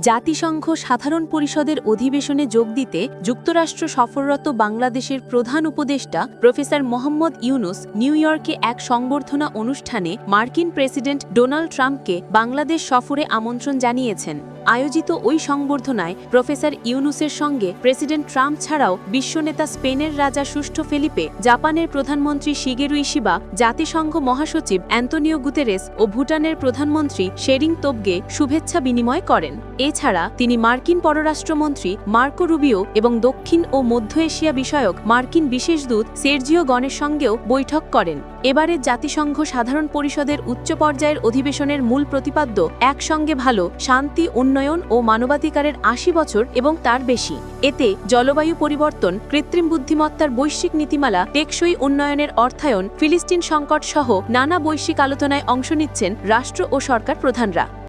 জাতিসংঘ সাধারণ পরিষদের অধিবেশনে যোগ দিতে যুক্তরাষ্ট্র সফররত বাংলাদেশের প্রধান উপদেষ্টা প্রফেসর মোহাম্মদ ইউনুস নিউ ইয়র্কে এক সংবর্ধনা অনুষ্ঠানে মার্কিন প্রেসিডেন্ট ডোনাল্ড ট্রাম্পকে বাংলাদেশ সফরে আমন্ত্রণ জানিয়েছেন। আয়োজিত ওই সংবর্ধনায় প্রফেসর ইউনুসের সঙ্গে প্রেসিডেন্ট ট্রাম্প ছাড়াও বিশ্বনেতা স্পেনের রাজা সুষ্ঠু ফেলিপে, জাপানের প্রধানমন্ত্রী শিগেরু ইশিবা, জাতিসংঘ মহাসচিব অ্যান্তনিও গুতেরেস ও ভুটানের প্রধানমন্ত্রী শেরিং তোবগে শুভেচ্ছা বিনিময় করেন। এছাড়া তিনি মার্কিন পররাষ্ট্রমন্ত্রী মার্কো রুবিও এবং দক্ষিণ ও মধ্য এশিয়া বিষয়ক মার্কিন বিশেষ দূত সের্জিও গণের সঙ্গেও বৈঠক করেন। এবারের জাতিসংঘ সাধারণ পরিষদের উচ্চ পর্যায়ের অধিবেশনের মূল প্রতিপাদ্য একসঙ্গে ভালো, শান্তি, উন্নয়ন ও মানবাধিকারের আশি বছর এবং তার বেশি। এতে জলবায়ু পরিবর্তন, কৃত্রিম বুদ্ধিমত্তার বৈশ্বিক নীতিমালা, টেকসই উন্নয়নের অর্থায়ন, ফিলিস্তিন সংকট সহ নানা বৈশ্বিক আলোচনায় অংশ নিচ্ছেন রাষ্ট্র ও সরকার প্রধানরা।